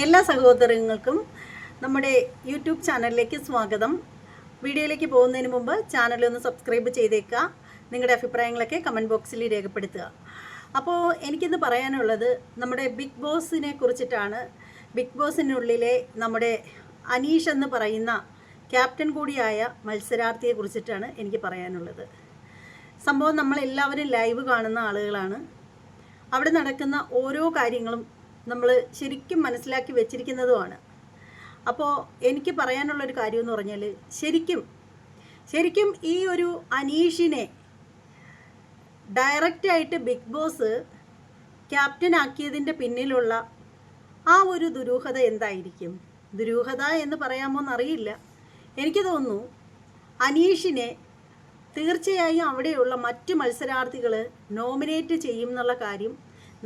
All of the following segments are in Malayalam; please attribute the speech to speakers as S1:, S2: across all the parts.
S1: എല്ലാ സഹോദരങ്ങൾക്കും നമ്മുടെ യൂട്യൂബ് ചാനലിലേക്ക് സ്വാഗതം. വീഡിയോയിലേക്ക് പോകുന്നതിന് മുമ്പ് ചാനൽ ഒന്ന് സബ്സ്ക്രൈബ് ചെയ്തേക്കുക. നിങ്ങളുടെ അഭിപ്രായങ്ങളൊക്കെ കമന്റ് ബോക്സിൽ രേഖപ്പെടുത്തുക. അപ്പോൾ എനിക്കിന്ന് പറയാനുള്ളത് നമ്മുടെ ബിഗ് ബോസിനെ കുറിച്ചിട്ടാണ്. ബിഗ് ബോസിനുള്ളിലെ നമ്മുടെ അനീഷ് എന്ന് പറയുന്ന ക്യാപ്റ്റൻ കൂടിയായ മത്സരാർത്ഥിയെ കുറിച്ചിട്ടാണ് എനിക്ക് പറയാനുള്ളത്. സംഭവം നമ്മളെല്ലാവരും ലൈവ് കാണുന്ന ആളുകളാണ്. അവിടെ നടക്കുന്ന ഓരോ കാര്യങ്ങളും നമ്മൾ ശരിക്കും മനസ്സിലാക്കി വെച്ചിരിക്കുന്നതുമാണ്. അപ്പോൾ എനിക്ക് പറയാനുള്ളൊരു കാര്യം എന്ന് പറഞ്ഞാൽ ശരിക്കും ശരിക്കും ഈ ഒരു അനീഷിനെ ഡയറക്റ്റായിട്ട് ബിഗ് ബോസ് ക്യാപ്റ്റൻ ആക്കിയതിന്റെ പിന്നിലുള്ള ആ ഒരു ദുരൂഹത എന്തായിരിക്കും? ദുരൂഹത എന്ന് പറയാമോ എന്നറിയില്ല എനിക്ക് തോന്നുന്നു അനീഷിനെ തീർച്ചയായും അവിടെയുള്ള മറ്റ് മത്സരാർത്ഥികൾ നോമിനേറ്റ് ചെയ്യും എന്നുള്ള കാര്യം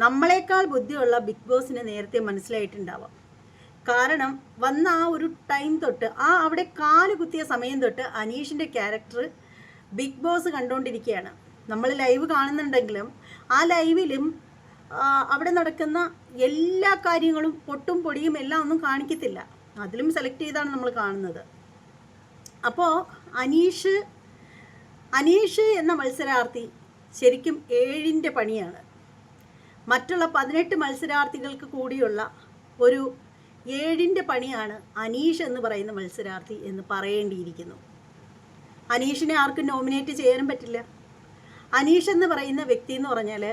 S1: നമ്മളെക്കാൾ ബുദ്ധിയുള്ള ബിഗ് ബോസിന് നേരത്തെ മനസ്സിലായിട്ടുണ്ടാവാം. കാരണം വന്ന ആ ഒരു ടൈം തൊട്ട് ആ അവിടെ കാൽ കുത്തിയ സമയം തൊട്ട് അനീഷിന്റെ ക്യാരക്ടർ ബിഗ് ബോസ് കണ്ടുകൊണ്ടിരിക്കുകയാണ്. നമ്മൾ ലൈവ് കാണുന്നുണ്ടെങ്കിലും ആ ലൈവിലും അവിടെ നടക്കുന്ന എല്ലാ കാര്യങ്ങളും പൊട്ടും പൊടിയും എല്ലാം ഒന്നും കാണിക്കത്തില്ല. അതിലും സെലക്ട് ചെയ്താണ് നമ്മൾ കാണുന്നത്. അപ്പോൾ അനീഷ് അനീഷ് എന്ന മത്സരാർത്ഥി ശരിക്കും ഏഴിന്റെ പണിയാണ്. മറ്റുള്ള പതിനെട്ട് മത്സരാർത്ഥികൾക്ക് കൂടിയുള്ള ഒരു ഏഴിന്റെ പണിയാണ് അനീഷ് എന്ന് പറയുന്ന മത്സരാർത്ഥി എന്ന് പറയേണ്ടിയിരിക്കുന്നു. അനീഷിനെ ആർക്കും നോമിനേറ്റ് ചെയ്യാനും പറ്റില്ല. അനീഷ് എന്ന് പറയുന്ന വ്യക്തി എന്ന് പറഞ്ഞാൽ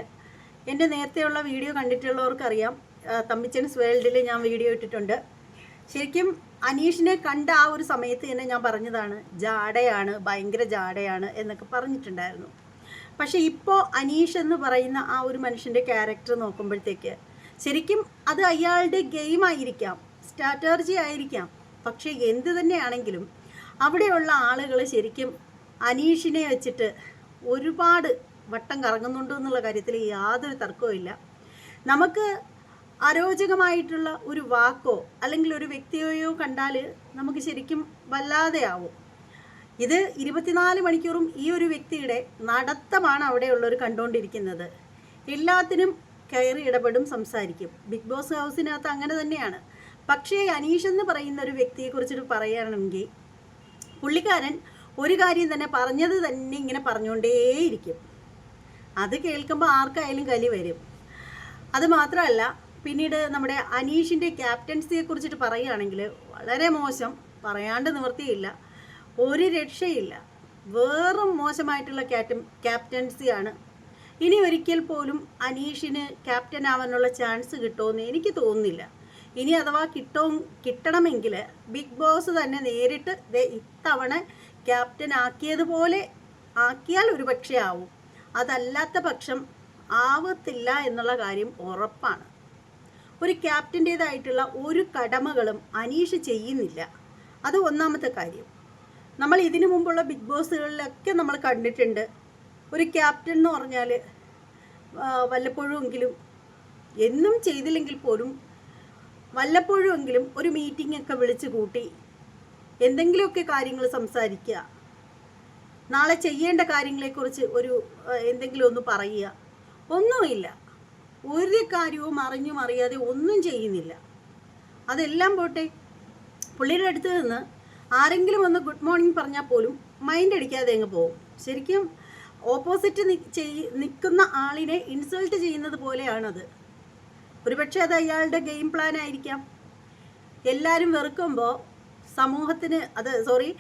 S1: എന്റെ നേരത്തെയുള്ള വീഡിയോ കണ്ടിട്ടുള്ളവർക്കറിയാം. തമ്പിച്ചൻസ് വേൾഡിൽ ഞാൻ വീഡിയോ ഇട്ടിട്ടുണ്ട്. ശരിക്കും അനീഷിനെ കണ്ട ആ ഒരു സമയത്ത് തന്നെ ഞാൻ പറഞ്ഞതാണ് ജാടയാണ് ഭയങ്കര ജാടയാണ് എന്നൊക്കെ പറഞ്ഞിട്ടുണ്ടായിരുന്നു. പക്ഷെ ഇപ്പോൾ അനീഷ് എന്ന് പറയുന്ന ആ ഒരു മനുഷ്യന്റെ ക്യാരക്ടർ നോക്കുമ്പോഴത്തേക്ക് ശരിക്കും അത് അയാളുടെ ഗെയിം ആയിരിക്കാം സ്ട്രാറ്റജി ആയിരിക്കാം. പക്ഷേ എന്ത് തന്നെയാണെങ്കിലും അവിടെയുള്ള ആളുകൾ ശരിക്കും അനീഷിനെ വെച്ചിട്ട് ഒരുപാട് വട്ടം കറങ്ങുന്നുണ്ട് എന്നുള്ള കാര്യത്തിൽ യാതൊരു തർക്കവും ഇല്ല. നമുക്ക് അരോചകമായിട്ടുള്ള ഒരു വാക്കോ അല്ലെങ്കിൽ ഒരു വ്യക്തിയെയോ കണ്ടാൽ നമുക്ക് ശരിക്കും വല്ലാതെ ആവും ഇത് ഇരുപത്തിനാല് മണിക്കൂറും ഈ ഒരു വ്യക്തിയുടെ നടത്തമാണ് അവിടെയുള്ളവർ കണ്ടുകൊണ്ടിരിക്കുന്നത്. എല്ലാത്തിനും കയറി ഇടപെടും സംസാരിക്കും. ബിഗ് ബോസ് ഹൗസിനകത്ത് അങ്ങനെ തന്നെയാണ്. പക്ഷേ അനീഷ് എന്ന് പറയുന്ന ഒരു വ്യക്തിയെക്കുറിച്ചിട്ട് പറയുകയാണെങ്കിൽ പുള്ളിക്കാരൻ ഒരു കാര്യം തന്നെ പറഞ്ഞത് തന്നെ ഇങ്ങനെ പറഞ്ഞുകൊണ്ടേയിരിക്കും. അത് കേൾക്കുമ്പോൾ ആർക്കായാലും കലി വരും. അത് മാത്രമല്ല പിന്നീട് നമ്മുടെ അനീഷിന്റെ ക്യാപ്റ്റൻസിയെ കുറിച്ചിട്ട് പറയുകയാണെങ്കിൽ വളരെ മോശം പറയാണ്ട് നിവൃത്തിയില്ല ഒരു രക്ഷയില്ല. വേറും മോശമായിട്ടുള്ള ക്യാപ്റ്റൻ ക്യാപ്റ്റൻസിയാണ്. ഇനി ഒരിക്കൽ പോലും അനീഷിന് ക്യാപ്റ്റൻ ആവാനുള്ള ചാൻസ് കിട്ടുമെന്ന് എനിക്ക് തോന്നുന്നില്ല. ഇനി അഥവാ കിട്ടോ കിട്ടണമെങ്കിൽ ബിഗ് ബോസ് തന്നെ നേരിട്ട് ഇത്തവണ ക്യാപ്റ്റൻ ആക്കിയതുപോലെ ആക്കിയാൽ ഒരു പക്ഷേ ആവും. അതല്ലാത്ത പക്ഷം ആവത്തില്ല എന്നുള്ള കാര്യം ഉറപ്പാണ്. ഒരു ക്യാപ്റ്റന്റേതായിട്ടുള്ള ഒരു കടമകളും അനീഷ് ചെയ്യുന്നില്ല. അത് ഒന്നാമത്തെ കാര്യം. നമ്മൾ ഇതിനു മുമ്പുള്ള ബിഗ് ബോസുകളിലൊക്കെ നമ്മൾ കണ്ടിട്ടുണ്ട്. ഒരു ക്യാപ്റ്റൻ എന്ന് പറഞ്ഞാൽ വല്ലപ്പോഴുമെങ്കിലും എന്നും ചെയ്തില്ലെങ്കിൽ പോലും വല്ലപ്പോഴുമെങ്കിലും ഒരു മീറ്റിംഗ് ഒക്കെ വിളിച്ചു കൂട്ടി എന്തെങ്കിലുമൊക്കെ കാര്യങ്ങൾ സംസാരിക്കുക. നാളെ ചെയ്യേണ്ട കാര്യങ്ങളെക്കുറിച്ച് ഒരു എന്തെങ്കിലും ഒന്ന് പറയുക. ഒന്നുമില്ല. ഒരു കാര്യവും അറിഞ്ഞും അറിയാതെ ഒന്നും ചെയ്യുന്നില്ല. അതെല്ലാം പോട്ടെ. പുള്ളിയുടെ അടുത്ത് നിന്ന് ആരെങ്കിലും ഒന്ന് ഗുഡ് മോർണിംഗ് പറഞ്ഞാൽ പോലും മൈൻഡ് അടിക്കാതെ അങ്ങ് പോകും. ശരിക്കും ഓപ്പോസിറ്റ് നിൽക്കുന്ന ആളിനെ ഇൻസൾട്ട് ചെയ്യുന്നത് പോലെയാണത്. ഒരുപക്ഷെ അത് അയാളുടെ ഗെയിം പ്ലാൻ ആയിരിക്കാം. എല്ലാവരും വെറുക്കുമ്പോൾ സമൂഹത്തിന് അത് സോറി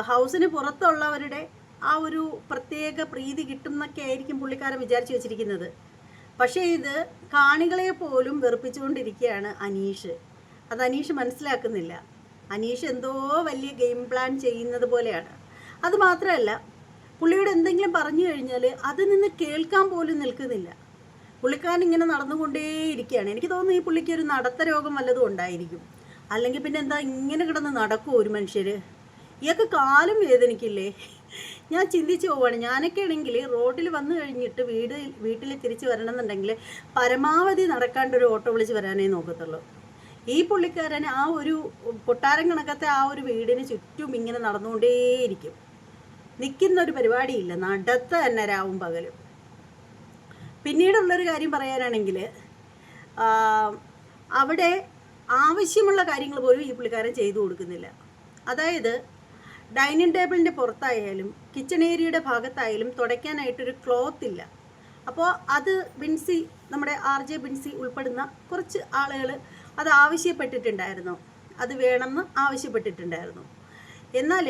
S1: ഹൗസിന് പുറത്തുള്ളവരുടെ ആ ഒരു പ്രത്യേക പ്രീതി കിട്ടുന്നൊക്കെ ആയിരിക്കും പുള്ളിക്കാരൻ വിചാരിച്ചു വെച്ചിരിക്കുന്നത്. പക്ഷേ ഇത് കാണികളെ പോലും വെറുപ്പിച്ചുകൊണ്ടിരിക്കുകയാണ് അനീഷ്. അത് അനീഷ് മനസ്സിലാക്കുന്നില്ല. അനീഷ് എന്തോ വലിയ ഗെയിം പ്ലാൻ ചെയ്യുന്നത് പോലെയാണ്. അത് മാത്രമല്ല പുള്ളിയോട് എന്തെങ്കിലും പറഞ്ഞു കഴിഞ്ഞാൽ അത് നിന്ന് കേൾക്കാൻ പോലും നിൽക്കുന്നില്ല. പുള്ളിക്കാരൻ ഇങ്ങനെ നടന്നുകൊണ്ടേയിരിക്കുകയാണ്. എനിക്ക് തോന്നുന്നു ഈ പുള്ളിക്ക് ഒരു നടത്ത രോഗം വല്ലതും ഉണ്ടായിരിക്കും. അല്ലെങ്കിൽ പിന്നെ എന്താ ഇങ്ങനെ കിടന്ന് നടക്കുമോ ഒരു മനുഷ്യർ ഇയാൾക്ക് കാലും വേദനിക്കില്ലേ? ഞാൻ ചിന്തിച്ചു പോവാണ്. ഞാനൊക്കെ ആണെങ്കിൽ റോഡിൽ വന്നു കഴിഞ്ഞിട്ട് വീട് വീട്ടിൽ തിരിച്ചു വരണമെന്നുണ്ടെങ്കിൽ പരമാവധി നടക്കാണ്ട് ഒരു ഓട്ടോ വിളിച്ച് വരാനേ നോക്കത്തുള്ളൂ. ഈ പുള്ളിക്കാരൻ ആ ഒരു കൊട്ടാരം കണക്കത്തെ ആ ഒരു വീടിന് ചുറ്റും ഇങ്ങനെ നടന്നുകൊണ്ടേയിരിക്കും. നിൽക്കുന്ന ഒരു പരിപാടിയില്ല. നടത്ത തന്നെ രാവും പകലും. പിന്നീടുള്ളൊരു കാര്യം പറയാനാണെങ്കിൽ അവിടെ ആവശ്യമുള്ള കാര്യങ്ങൾ പോലും ഈ പുള്ളിക്കാരൻ ചെയ്തു കൊടുക്കുന്നില്ല. അതായത് ഡൈനിങ് ടേബിളിന്റെ പുറത്തായാലും കിച്ചൺ ഏരിയയുടെ ഭാഗത്തായാലും തുടയ്ക്കാനായിട്ടൊരു ക്ലോത്ത് ഇല്ല അപ്പോൾ അത് ബിൻസി നമ്മുടെ ആർ ജെ ബിൻസി ഉൾപ്പെടുന്ന കുറച്ച് ആളുകൾ അത് ആവശ്യപ്പെട്ടിട്ടുണ്ടായിരുന്നു. അത് വേണമെന്ന് ആവശ്യപ്പെട്ടിട്ടുണ്ടായിരുന്നു. എന്നാൽ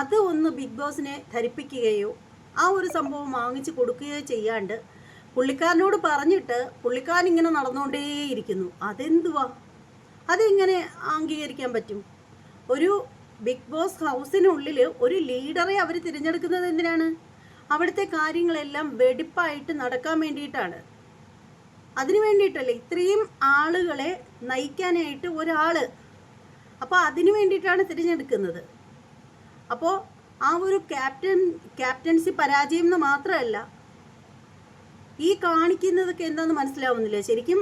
S1: അത് ഒന്ന് ബിഗ് ബോസിനെ ധരിപ്പിക്കുകയോ ആ ഒരു സംഭവം വാങ്ങിച്ചു കൊടുക്കുകയോ ചെയ്യാണ്ട് പുള്ളിക്കാരനോട് പറഞ്ഞിട്ട് പുള്ളിക്കാരൻ ഇങ്ങനെ നടന്നുകൊണ്ടേയിരിക്കുന്നു. അതെന്തുവാ? അതെങ്ങനെ അംഗീകരിക്കാൻ പറ്റും? ഒരു ബിഗ് ബോസ് ഹൗസിനുള്ളിൽ ഒരു ലീഡറെ അവർ തിരഞ്ഞെടുക്കുന്നത് എന്തിനാണ്? അവിടുത്തെ കാര്യങ്ങളെല്ലാം വെടിപ്പായിട്ട് നടക്കാൻ വേണ്ടിയിട്ടാണ്. അതിനു വേണ്ടിയിട്ടല്ലേ ഇത്രയും ആളുകളെ നയിക്കാനായിട്ട് ഒരാൾ അപ്പോൾ അതിനു വേണ്ടിയിട്ടാണ് തിരഞ്ഞെടുക്കുന്നത്. അപ്പോൾ ആ ഒരു ക്യാപ്റ്റൻ ക്യാപ്റ്റൻസി പരാജയം എന്ന് മാത്രമല്ല ഈ കാണിക്കുന്നതൊക്കെ എന്താണെന്ന് മനസ്സിലാവുന്നില്ല. ശരിക്കും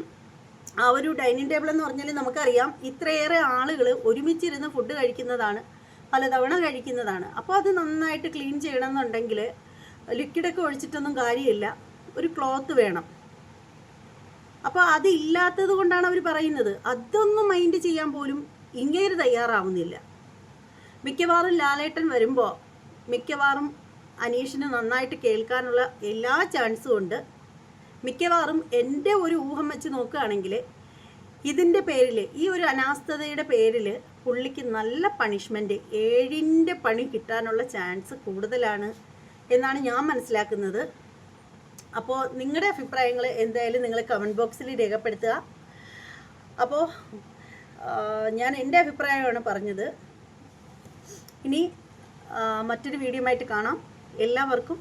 S1: ആ ഒരു ഡൈനിങ് ടേബിൾ എന്ന് പറഞ്ഞാൽ നമുക്കറിയാം ഇത്രയേറെ ആളുകൾ ഒരുമിച്ചിരുന്ന് ഫുഡ് കഴിക്കുന്നതാണ് പലതവണ കഴിക്കുന്നതാണ്. അപ്പോൾ അത് നന്നായിട്ട് ക്ലീൻ ചെയ്യണമെന്നുണ്ടെങ്കിൽ ലിക്വിഡൊക്കെ ഒഴിച്ചിട്ടൊന്നും കാര്യമില്ല. ഒരു ക്ലോത്ത് വേണം. അപ്പോൾ അതില്ലാത്തത് കൊണ്ടാണ് അവർ പറയുന്നത്. അതൊന്നും മൈൻഡ് ചെയ്യാൻ പോലും ഇങ്ങേര് തയ്യാറാവുന്നില്ല. മിക്കവാറും ലാലേട്ടൻ വരുമ്പോൾ മിക്കവാറും അനീഷിന് നന്നായിട്ട് കേൾക്കാനുള്ള എല്ലാ ചാൻസും ഉണ്ട്. മിക്കവാറും എന്റെ ഒരു ഊഹം വെച്ച് നോക്കുകയാണെങ്കിൽ ഇതിന്റെ പേരിൽ ഈ ഒരു അനാസ്ഥതയുടെ പേരിൽ പുള്ളിക്ക് നല്ല പണിഷ്മെന്റ് ഏഴിന്റെ പണി കിട്ടാനുള്ള ചാൻസ് കൂടുതലാണ് എന്നാണ് ഞാൻ മനസ്സിലാക്കുന്നത്. അപ്പോൾ നിങ്ങളുടെ അഭിപ്രായങ്ങൾ എന്തായാലും നിങ്ങൾ കമന്റ് ബോക്സിൽ രേഖപ്പെടുത്തുക. അപ്പോൾ ഞാൻ എന്റെ അഭിപ്രായമാണ് പറഞ്ഞത്. ഇനി മറ്റൊരു വീഡിയോ ആയിട്ട് കാണാം. എല്ലാവർക്കും